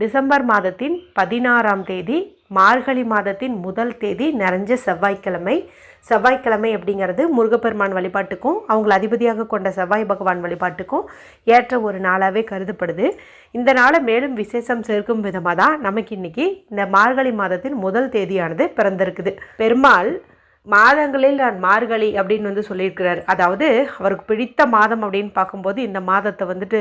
December மாதத்தின் பதினாறாம் தேதி மார்கழி மாதத்தின் முதல் தேதி நிறைஞ்ச செவ்வாய்க்கிழமை. செவ்வாய்க்கிழமை அப்படிங்கிறது முருகப்பெருமான் வழிபாட்டுக்கும் அவங்கள அதிபதியாக கொண்ட செவ்வாய் பகவான் வழிபாட்டுக்கும் ஏற்ற ஒரு நாளாகவே கருதப்படுது. இந்த நாளை மேலும் விசேஷம் சேர்க்கும் விதமாக தான் நமக்கு இன்னைக்கு இந்த மார்கழி மாதத்தின் முதல் தேதியானது பிறந்திருக்குது. பெருமாள் மாதங்களில் நான் மார்கழி அப்படின்னு வந்து சொல்லியிருக்கிறார். அதாவது அவருக்கு பிடித்த மாதம் அப்படின்னு பார்க்கும்போது இந்த மாதத்தை வந்துட்டு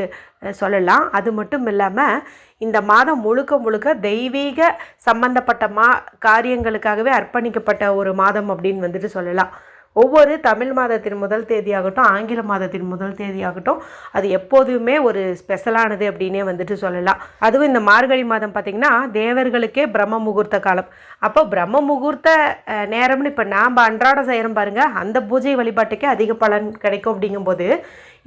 சொல்லலாம். அது மட்டும் இல்லாமல் இந்த மாதம் முழுக்க முழுக்க தெய்வீக சம்பந்தப்பட்ட மா காரியங்களுக்காகவே அர்ப்பணிக்கப்பட்ட ஒரு மாதம் அப்படின்னு வந்துட்டு சொல்லலாம். ஒவ்வொரு தமிழ் மாதத்தின் முதல் தேதியாகட்டும் ஆங்கில மாதத்தின் முதல் தேதியாகட்டும் அது எப்போதுமே ஒரு ஸ்பெஷலானது அப்படின்னே வந்துட்டு சொல்லலாம். அதுவும் இந்த மார்கழி மாதம் பார்த்திங்கன்னா தேவர்களுக்கே பிரம்ம முகூர்த்த காலம். அப்போ பிரம்ம முகூர்த்த நேரம்னு இப்போ நாம் அன்றாடம் செய்கிறோம் பாருங்கள் அந்த பூஜை வழிபாட்டுக்கே அதிக பலன் கிடைக்கும் அப்படிங்கும்போது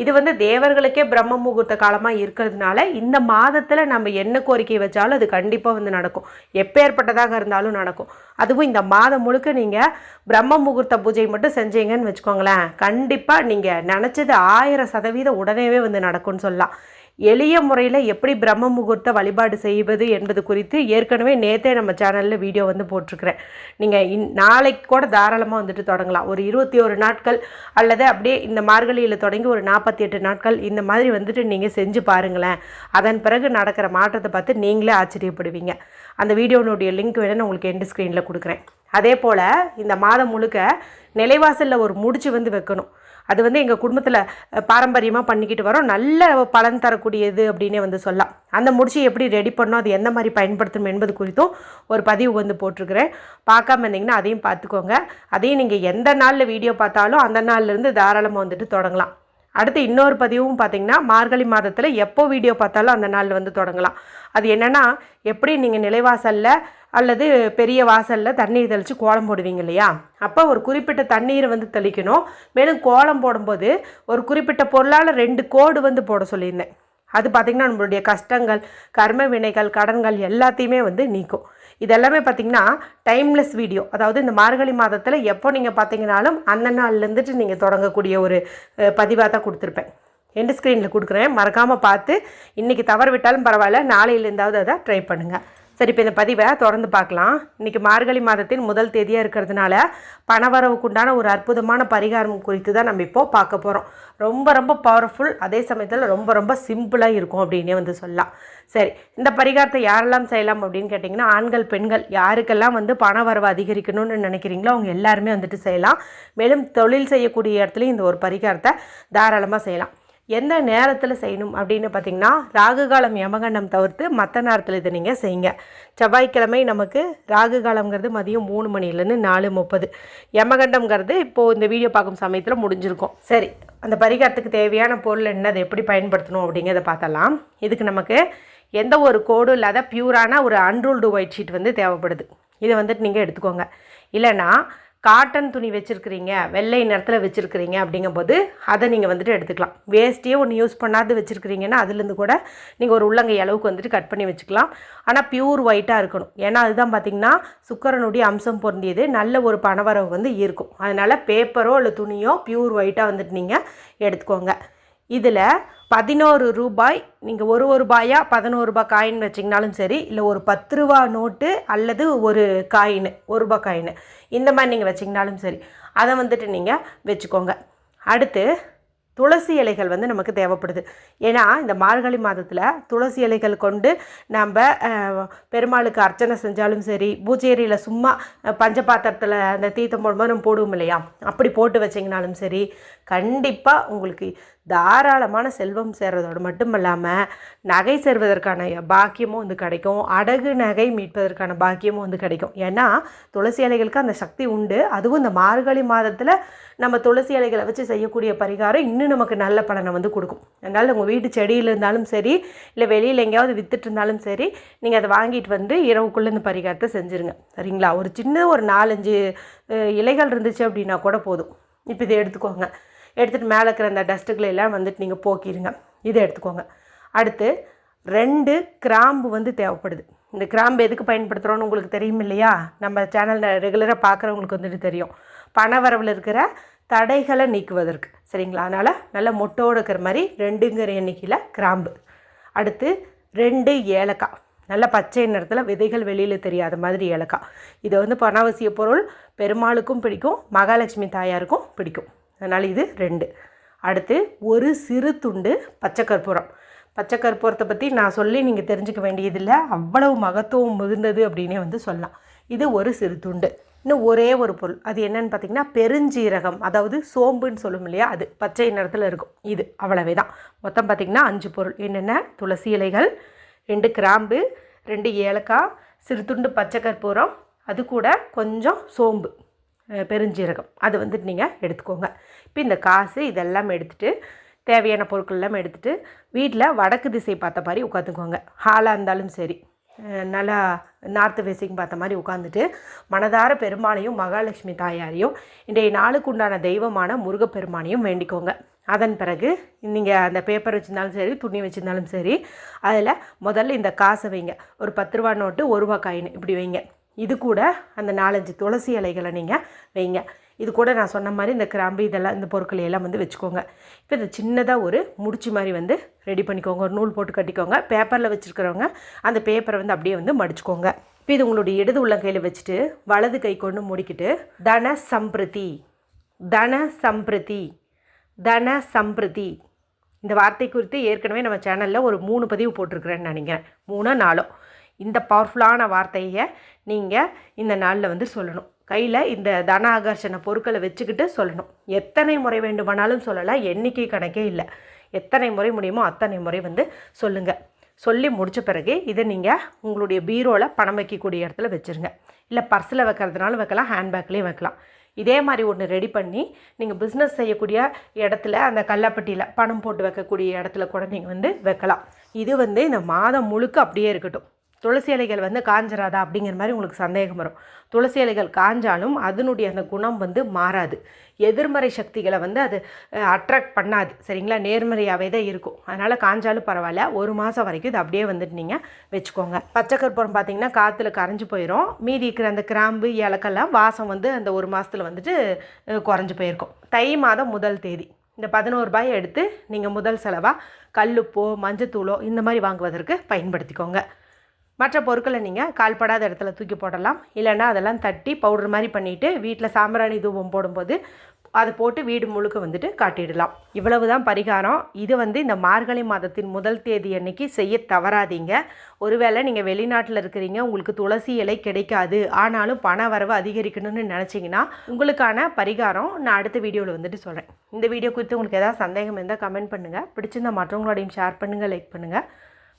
இது வந்து தேவர்களுக்கே பிரம்ம முகூர்த்த காலமாக இருக்கிறதுனால இந்த மாதத்தில் நம்ம என்ன கோரிக்கை வச்சாலும் அது கண்டிப்பாக வந்து நடக்கும். எப்பேற்பட்டதாக இருந்தாலும் நடக்கும். அதுவும் இந்த மாதம் முழுக்க நீங்கள் பிரம்ம முகூர்த்த பூஜை மட்டும் செஞ்சீங்கன்னு வச்சுக்கோங்களேன். கண்டிப்பாக நீங்கள் நினச்சது ஆயிரம் சதவீதம் உடனேவே வந்து நடக்கும்னு சொல்லலாம். எளிய முறையில் எப்படி பிரம்ம முகூர்த்த வழிபாடு செய்வது என்பது குறித்து ஏற்கனவே நேற்றே நம்ம சேனலில் வீடியோ வந்து போட்டிருக்கிறேன். நீங்கள் இன் நாளைக்கு கூட தாராளமாக வந்துட்டு தொடங்கலாம். ஒரு இருபத்தி ஒரு நாட்கள் அல்லது அப்படியே இந்த மார்கழியில் தொடங்கி ஒரு நாற்பத்தி எட்டு நாட்கள் இந்த மாதிரி வந்துட்டு நீங்கள் செஞ்சு பாருங்களேன். அதன் பிறகு நடக்கிற மாற்றத்தை பார்த்து நீங்களே ஆச்சரியப்படுவீங்க. அந்த வீடியோனுடைய லிங்க் வேணால் நான் உங்களுக்கு எண்டு ஸ்க்ரீனில் கொடுக்குறேன். அதே போல் இந்த மாதம் முழுக்க நிலைவாசலில் ஒரு முடிச்சு வந்து வைக்கணும். அது வந்து எங்கள் குடும்பத்தில் பாரம்பரியமாக பண்ணிக்கிட்டு வரோம். நல்ல பலன் தரக்கூடியது அப்படின்னே வந்து சொல்லலாம். அந்த முடிச்சு எப்படி ரெடி பண்ணோம் அது எந்த மாதிரி பயன்படுத்தணும் என்பது குறித்தும் ஒரு பதிவு வந்து போட்டிருக்கிறேன். பார்க்காம இருந்தீங்கன்னா அதையும் பார்த்துக்கோங்க. அதையும் நீங்கள் எந்த நாளில் வீடியோ பார்த்தாலும் அந்த நாள்லேருந்து தாராளமாக வந்துட்டு தொடங்கலாம். அடுத்து இன்னொரு பதிவும் பார்த்தீங்கன்னா மார்கழி மாதத்தில் எப்போ வீடியோ பார்த்தாலும் அந்த நாளில் வந்து தொடங்கலாம். அது என்னென்னா எப்படி நீங்கள் நிலைவாசலில் அல்லது பெரிய வாசலில் தண்ணீர் தெளித்து கோலம் போடுவீங்க இல்லையா? அப்போ ஒரு குறிப்பிட்ட தண்ணீரை வந்து தெளிக்கணும். மேலும் கோலம் போடும்போது ஒரு குறிப்பிட்ட பொருளால் ரெண்டு கோடு வந்து போட சொல்லியிருந்தேன். அது பார்த்திங்கன்னா நம்மளுடைய கஷ்டங்கள் கர்ம வினைகள் கடன்கள் எல்லாத்தையுமே வந்து நீக்கும். இதெல்லாமே பார்த்திங்கன்னா டைம்லெஸ் வீடியோ. அதாவது இந்த மார்கழி மாதத்தில் எப்போ நீங்கள் பார்த்தீங்கனாலும் அந்த நாள்லேருந்துட்டு நீங்கள் தொடங்கக்கூடிய ஒரு பதிவாக தான் கொடுத்துருப்பேன். எண்டு ஸ்க்ரீனில் கொடுக்குறேன். மறக்காமல் பார்த்து இன்றைக்கி தவறு விட்டாலும் பரவாயில்ல. நாளையிலேருந்தாவது அதை ட்ரை பண்ணுங்கள் சரி இப்போ இந்த பதிவை தொடர்ந்து பார்க்கலாம். இன்றைக்கி மார்கழி மாதத்தின் முதல் தேதியாக இருக்கிறதுனால பணவரவுக்குண்டான ஒரு அற்புதமான பரிகாரம் குறித்து தான் நம்ம இப்போது பார்க்க போகிறோம் ரொம்ப ரொம்ப பவர்ஃபுல் அதே சமயத்தில் ரொம்ப ரொம்ப சிம்பிளாக இருக்கும் அப்படின்னே வந்து சொல்லலாம். சரி இந்த பரிகாரத்தை யாரெல்லாம் செய்யலாம் அப்படின்னு கேட்டிங்கன்னா ஆண்கள் பெண்கள் யாருக்கெல்லாம் வந்து பண வரவு அதிகரிக்கணும்னு நினைக்கிறீங்களோ அவங்க எல்லாருமே வந்துட்டு செய்யலாம். மேலும் தொழில் செய்யக்கூடிய இடத்துலையும் இந்த ஒரு பரிகாரத்தை தாராளமாக செய்யலாம். எந்த நேரத்தில் செய்யணும் அப்படின்னு பார்த்தீங்கன்னா ராகு காலம் யமகண்டம் தவிர்த்து மற்ற நேரத்தில் இதை நீங்கள் செய்யுங்க. செவ்வாய்க்கிழமை நமக்கு ராகு காலம்ங்கிறது மதியம் மூணு மணிலேருந்து நாலு முப்பது. யமகண்டம்ங்கிறது இப்போது இந்த வீடியோ பார்க்கும் சமயத்தில் முடிஞ்சிருக்கும். சரி அந்த பரிகாரத்துக்கு தேவையான பொருள் என்ன அதை எப்படி பயன்படுத்தணும் அப்படிங்கிறத பார்த்தலாம் இதுக்கு நமக்கு எந்த ஒரு கோடும் இல்லாத பியூரான ஒரு அன்ரூல்டு ஒயிட் ஷீட் வந்து தேவைப்படுது. இதை வந்துட்டு நீங்கள் எடுத்துக்கோங்க. இல்லைன்னா காட்டன் துணி வச்சுருக்கிறீங்க வெள்ளை நிறத்தில் வச்சுருக்கிறீங்க அப்படிங்கும்போது அதை நீங்கள் வந்துட்டு எடுத்துக்கலாம். வேஸ்ட்டே ஒன்று யூஸ் பண்ணாது வச்சுருக்கிறீங்கன்னா அதுலேருந்து கூட நீங்கள் ஒரு உள்ளங்கை அளவுக்கு வந்துட்டு கட் பண்ணி வச்சுக்கலாம். ஆனால் பியூர் ஒயிட்டாக இருக்கணும். ஏன்னா அதுதான் பார்த்திங்கன்னா சுக்கரனுடைய அம்சம் பொருந்தியது. நல்ல ஒரு பணவரவு வந்து இருக்கும். அதனால் பேப்பரோ இல்லை துணியோ பியூர் ஒயிட்டாக வந்துட்டு நீங்கள் எடுத்துக்கோங்க. இதில் பதினோரு ரூபாய் நீங்கள் ஒரு ஒரு ரூபாயா பதினோரு ரூபாய் காயின் வச்சிங்கனாலும் சரி இல்லை ஒரு பத்து ரூபா நோட்டு அல்லது ஒரு காயின் ஒரு ரூபாய் காயின் இந்த மாதிரி நீங்கள் வச்சிங்கனாலும் சரி அதை வந்துட்டு நீங்கள் வச்சுக்கோங்க. அடுத்து துளசி இலைகள் வந்து நமக்கு தேவைப்படுது. ஏன்னா இந்த மார்கழி மாதத்தில் துளசி இலைகள் கொண்டு நம்ம பெருமாளுக்கு அர்ச்சனை செஞ்சாலும் சரி பூச்சேரியில் சும்மா பஞ்ச பாத்திரத்தில் அந்த தீர்த்தம் போடும்போது நம்ம போடுவோம் இல்லையா? அப்படி போட்டு வச்சிங்கனாலும் சரி கண்டிப்பாக உங்களுக்கு தாராளமான செல்வம் சேர்றதோடு மட்டும் இல்லாமல் நகை சேர்வதற்கான பாக்கியமும் வந்து கிடைக்கும். அடகு நகை மீட்பதற்கான பாக்கியமும் வந்து கிடைக்கும். ஏன்னா துளசி இலைகளுக்கு அந்த சக்தி உண்டு. அதுவும் இந்த மார்கழி மாதத்தில் நம்ம துளசி இலைகளை வச்சு செய்யக்கூடிய பரிகாரம் இன்னும் நமக்கு நல்ல பலனை வந்து கொடுக்கும். அதனால் உங்கள் வீட்டு செடியில் இருந்தாலும் சரி இல்லை வெளியில் எங்கேயாவது வித்துட்டு இருந்தாலும் சரி நீங்கள் அதை வாங்கிட்டு வந்து இரவுக்குள்ளே இந்த பரிகாரத்தை செஞ்சுருங்க. சரிங்களா? ஒரு சின்ன ஒரு நாலஞ்சு இலைகள் இருந்துச்சு அப்படின்னா கூட போதும். இப்போ இதை எடுத்துக்கோங்க. எடுத்துகிட்டு மேலே இருக்கிற அந்த டஸ்ட்டுகளை எல்லாம் வந்துட்டு நீங்கள் போக்கிடுங்க இதை எடுத்துக்கோங்க. அடுத்து ரெண்டு கிராம்பு வந்து தேவைப்படுது. இந்த கிராம்பு எதுக்கு பயன்படுத்துகிறோன்னு உங்களுக்கு தெரியும் இல்லையா? நம்ம சேனலில் ரெகுலராக பார்க்குறவங்களுக்கு வந்துட்டு தெரியும். பணவரவில் இருக்கிற தடைகளை நீக்குவதற்கு. சரிங்களா? அதனால் நல்லா மொட்டோடு இருக்கிற மாதிரி ரெண்டுங்கிற எண்ணிக்கையில் கிராம்பு. அடுத்து ரெண்டு ஏலக்காய். நல்ல பச்சை நிறத்தில் விதைகள் வெளியில் தெரியாத மாதிரி ஏலக்காய். இதை வந்து பணாவசிய பொருள் பெருமாளுக்கும் பிடிக்கும் மகாலட்சுமி தாயாருக்கும் பிடிக்கும். அதனால் இது ரெண்டு. அடுத்து ஒரு சிறு துண்டு பச்சை கற்பூரம். பச்சை கற்பூரத்தை பற்றி நான் சொல்லி நீங்கள் தெரிஞ்சுக்க வேண்டியதில்லை. அவ்வளவு மகத்துவம் மிகுந்தது அப்படின்னே வந்து சொல்லலாம். இது ஒரு சிறு துண்டு. இன்னும் ஒரே ஒரு பொருள். அது என்னன்னு பார்த்தீங்கன்னா பெருஞ்சீரகம். அதாவது சோம்புன்னு சொல்லும் இல்லையா அது. பச்சை நிறத்தில் இருக்கும். இது அவ்வளவே தான் மொத்தம் பார்த்திங்கன்னா அஞ்சு பொருள். என்னென்ன? துளசி இலைகள் ரெண்டு கிராம்பு ரெண்டு ஏலக்காய் சிறு துண்டு பச்சை கற்பூரம் அது கூட கொஞ்சம் சோம்பு. பெருஞ்சீரகம். அது வந்துட்டு நீங்கள் எடுத்துக்கோங்க. இப்போ இந்த காசு இதெல்லாம் எடுத்துகிட்டு தேவையான பொருட்கள் எல்லாம் எடுத்துகிட்டு வீட்டில் வடக்கு திசை பார்த்த மாதிரி உட்காந்துக்கோங்க. ஹாலாக இருந்தாலும் சரி நல்லா நார்த்து ஃபேஸிங் பார்த்த மாதிரி உட்காந்துட்டு மனதார பெருமாளையும் மகாலட்சுமி தாயாரையும் இன்றைய நாளுக்கு உண்டான தெய்வமான முருகப்பெருமானையும் வேண்டிக்கோங்க. அதன் பிறகு நீங்கள் அந்த பேப்பர் வச்சுருந்தாலும் சரி துணி வச்சுருந்தாலும் சரி அதில் முதல்ல இந்த காசை வைங்க. ஒரு பத்து ரூபா நோட்டு ஒரு ரூபா காயின் இப்படி வைங்க. இது கூட அந்த நாலஞ்சு துளசி இலைகளை நீங்கள் வைங்க. இது கூட நான் சொன்ன மாதிரி இந்த கிராம்பு இதெல்லாம் இந்த பொருட்களை எல்லாம் வந்து வச்சுக்கோங்க. இப்போ இது சின்னதாக ஒரு முடிச்சு மாதிரி வந்து ரெடி பண்ணிக்கோங்க. ஒரு நூல் போட்டு கட்டிக்கோங்க. பேப்பரில் வச்சுருக்கிறவங்க அந்த பேப்பரை வந்து அப்படியே வந்து மடிச்சுக்கோங்க. இப்போ இது உங்களுடைய இடது உள்ளங்கையில் வச்சுட்டு வலது கை கொண்டு முடிக்கிட்டு தன சம்பிருதி தன சம்பிருதி தன சம்பிருதி இந்த வார்த்தை குறித்து ஏற்கனவே நம்ம சேனலில் ஒரு மூணு பதிவு போட்டிருக்கிறேன்னு நினைக்கிறேன். மூணோ நாலோ. இந்த பவர்ஃபுல்லான வார்த்தையை நீங்கள் இந்த நாளில் வந்து சொல்லணும். கையில் இந்த தன ஆகர்ஷண பொருட்களை வச்சுக்கிட்டு சொல்லணும். எத்தனை முறை வேண்டுமானாலும் சொல்லலாம். எண்ணிக்கை கணக்கே இல்லை. எத்தனை முறை முடியுமோ அத்தனை முறை வந்து சொல்லுங்கள் சொல்லி முடித்த பிறகு இதை நீங்கள் உங்களுடைய பீரோவில் பணம் வைக்கக்கூடிய இடத்துல வச்சுருங்க. இல்லை பர்ஸில் வைக்கிறதுனாலும் வைக்கலாம். ஹேண்ட்பேக்லேயும் வைக்கலாம். இதே மாதிரி ஒன்று ரெடி பண்ணி நீங்கள் பிஸ்னஸ் செய்யக்கூடிய இடத்துல அந்த கல்லாப்பட்டியில் பணம் போட்டு வைக்கக்கூடிய இடத்துல கூட நீங்கள் வந்து வைக்கலாம். இது வந்து இந்த மாதம் முழுக்க அப்படியே இருக்கட்டும். துளசி இலைகள் வந்து காஞ்சிராதா அப்படிங்கிற மாதிரி உங்களுக்கு சந்தேகம் வரும். துளசி இலைகள் காஞ்சாலும் அதனுடைய அந்த குணம் வந்து மாறாது. எதிர்மறை சக்திகளை வந்து அது அட்ராக்ட் பண்ணாது. சரிங்களா? நேர்மறையாகவே தான் இருக்கும். அதனால் காஞ்சாலும் பரவாயில்ல. ஒரு மாதம் வரைக்கும் இது அப்படியே வந்துட்டு நீங்கள் வச்சுக்கோங்க. பச்சை கற்பூரம் பார்த்தீங்கன்னா காற்றுல கரைஞ்சு போயிடும் மீதி இருக்கிற அந்த கிராம்பு இலக்கெல்லாம் வாசம் வந்து அந்த ஒரு மாதத்தில் வந்துட்டு குறைஞ்சி போயிருக்கும். தை மாதம் முதல் தேதி. இந்த பதினோரு ரூபாயை எடுத்து நீங்கள் முதல் செலவாக கல்லுப்போ மஞ்சத்தூளோ இந்த மாதிரி வாங்குவதற்கு பயன்படுத்திக்கோங்க. மற்ற பொருட்களை நீங்கள் கால்படாத இடத்துல தூக்கி போடலாம். இல்லைன்னா அதெல்லாம் தட்டி பவுடர் மாதிரி பண்ணிவிட்டு வீட்டில் சாம்பிராணி தூபம் போடும்போது அதை போட்டு வீடு முழுக்க வந்துட்டு காட்டிடலாம். இவ்வளவு தான் பரிகாரம். இது வந்து இந்த மார்கழி மாதத்தின் முதல் தேதி அன்னைக்கு செய்ய தவறாதீங்க. ஒருவேளை நீங்கள் வெளிநாட்டில் இருக்கிறீங்க உங்களுக்கு துளசி இலை கிடைக்காது. ஆனாலும் பண வரவு அதிகரிக்கணும்னு நினச்சிங்கன்னா உங்களுக்கான பரிகாரம் நான் அடுத்த வீடியோவில் வந்துட்டு சொல்கிறேன் இந்த வீடியோ குறித்து உங்களுக்கு ஏதாவது சந்தேகம் இருந்தால் கமெண்ட் பண்ணுங்கள் பிடிச்சிருந்தா மற்றவங்களோடையும் ஷேர் பண்ணுங்கள் லைக் பண்ணுங்கள்